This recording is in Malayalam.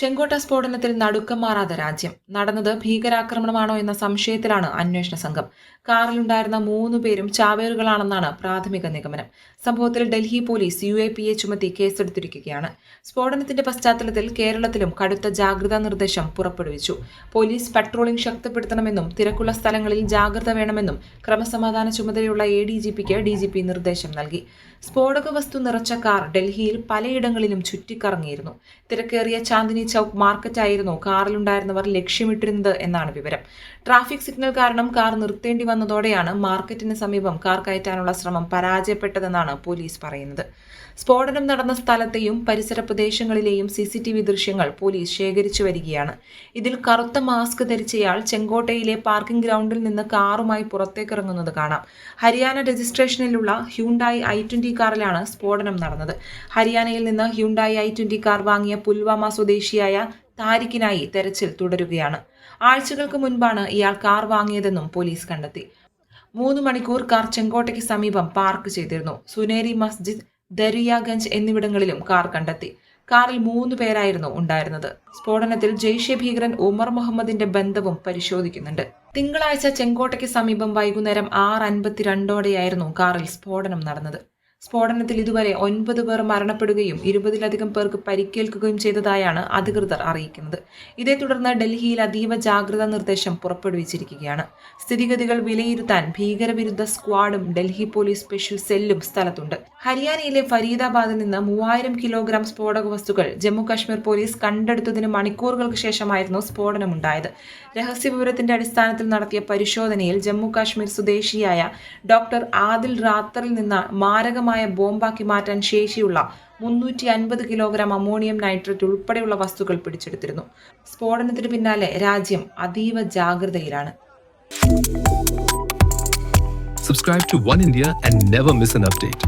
ചെങ്കോട്ട സ്ഫോടനത്തിൽ നടുക്കം മാറാതെ രാജ്യം. നടന്നത് ഭീകരാക്രമണമാണോ എന്ന സംശയത്തിലാണ് അന്വേഷണ സംഘം. കാറിലുണ്ടായിരുന്ന മൂന്നു പേരും ചാവേറുകളാണെന്നാണ് പ്രാഥമിക നിഗമനം. സംഭവത്തിൽ Delhi police U A P A ചുമത്തി കേസെടുത്തിരിക്കുകയാണ്. സ്ഫോടനത്തിന്റെ പശ്ചാത്തലത്തിൽ കേരളത്തിലും കടുത്ത ജാഗ്രതാ നിർദ്ദേശം പുറപ്പെടുവിച്ചു. പോലീസ് പട്രോളിംഗ് ശക്തിപ്പെടുത്തണമെന്നും തിരക്കുള്ള സ്ഥലങ്ങളിൽ ജാഗ്രത വേണമെന്നും ക്രമസമാധാന ചുമതലയുള്ള എ ഡി ജി പിക്ക് ഡി ജി പി നിർദ്ദേശം നൽകി. സ്ഫോടക വസ്തു നിറച്ച കാർ ഡൽഹിയിൽ പലയിടങ്ങളിലും ചുറ്റിക്കറങ്ങിയിരുന്നു. തിരക്കേറിയ ചാന്ദിനി ചൌക്ക് മാർക്കറ്റായിരുന്നു കാറിലുണ്ടായിരുന്നവർ ലക്ഷ്യമിട്ടിരുന്നത് എന്നാണ് വിവരം. ട്രാഫിക് സിഗ്നൽ കാരണം കാർ നിർത്തേണ്ടി വന്നതോടെയാണ് മാർക്കറ്റിന് സമീപം കാർ കയറ്റാനുള്ള ശ്രമം പരാജയപ്പെട്ടതെന്നാണ് പോലീസ് പറയുന്നത്. സ്ഫോടനം നടന്ന സ്ഥലത്തെയും പരിസര പ്രദേശങ്ങളിലെയും സി സി ടി വി ദൃശ്യങ്ങൾ പോലീസ് ശേഖരിച്ചു വരികയാണ്. ഇതിൽ കറുത്ത മാസ്ക് ധരിച്ചയാൾ ചെങ്കോട്ടയിലെ പാർക്കിംഗ് ഗ്രൗണ്ടിൽ നിന്ന് കാറുമായി പുറത്തേക്കിറങ്ങുന്നത് കാണാം. ഹരിയാന രജിസ്ട്രേഷനിലുള്ള ഹ്യൂണ്ടായി ഐ ട്വന്റി കാറിലാണ് സ്ഫോടനം നടന്നത്. ഹരിയാനയിൽ നിന്ന് ഹ്യൂണ്ടായി ഐ ട്വന്റി കാർ വാങ്ങിയ പുൽവാമ സ്വദേശിയായ താരിഖിനായി തെരച്ചിൽ തുടരുകയാണ്. ആഴ്ചകൾക്ക് മുൻപാണ് ഇയാൾ കാർ വാങ്ങിയതെന്നും പോലീസ് കണ്ടെത്തി. മൂന്ന് മണിക്കൂർ കാർ ചെങ്കോട്ടയ്ക്ക് സമീപം പാർക്ക് ചെയ്തിരുന്നു. സുനേരി മസ്ജിദ് ദരിയാഗഞ്ച് എന്നിവിടങ്ങളിലും കാർ കണ്ടെത്തി. കാറിൽ മൂന്ന് പേരായിരുന്നു ഉണ്ടായിരുന്നത്. സ്ഫോടനത്തിൽ ജെയ്ഷെ ഭീകരൻ ഉമർ മുഹമ്മദിന്റെ ബന്ധവും പരിശോധിക്കുന്നുണ്ട്. തിങ്കളാഴ്ച ചെങ്കോട്ടയ്ക്ക് സമീപം വൈകുന്നേരം ആറ് അൻപത്തിരണ്ടോടെയായിരുന്നു കാറിൽ സ്ഫോടനം നടന്നത്. സ്ഫോടനത്തിൽ ഇതുവരെ ഒൻപത് പേർ മരണപ്പെടുകയും ഇരുപതിലധികം പേർക്ക് പരിക്കേൽക്കുകയും ചെയ്തതായാണ് അധികൃതർ അറിയിക്കുന്നത്. ഇതേ തുടർന്ന് ഡൽഹിയിൽ അതീവ ജാഗ്രതാ നിർദ്ദേശം പുറപ്പെടുവിച്ചിരിക്കുകയാണ്. സ്ഥിതിഗതികൾ വിലയിരുത്താൻ ഭീകരവിരുദ്ധ സ്ക്വാഡും ഡൽഹി പോലീസ് സ്പെഷ്യൽ സെല്ലും സ്ഥലത്തുണ്ട്. ഹരിയാനയിലെ ഫരീദാബാദിൽ നിന്ന് മൂവായിരം കിലോഗ്രാം സ്ഫോടക വസ്തുക്കൾ ജമ്മു കാശ്മീർ പോലീസ് കണ്ടെടുത്തതിന് മണിക്കൂറുകൾക്ക് ശേഷമായിരുന്നു സ്ഫോടനമുണ്ടായത്. രഹസ്യവിവരത്തിന്റെ അടിസ്ഥാനത്തിൽ നടത്തിയ പരിശോധനയിൽ ജമ്മു കാശ്മീർ സ്വദേശിയായ ഡോക്ടർ ആദിൽ റാത്തറിൽ നിന്ന് മാരകമായ ബോംബാക്കി മാറ്റാൻ ശേഷിയുള്ള മുന്നൂറ്റി അൻപത് കിലോഗ്രാം അമോണിയം നൈട്രേറ്റ് ഉൾപ്പെടെയുള്ള വസ്തുക്കൾ പിടിച്ചെടുത്തിരുന്നു സ്ഫോടനത്തിന് പിന്നാലെ രാജ്യം അതീവ ജാഗ്രതയിലാണ് Subscribe to One India and never miss an update.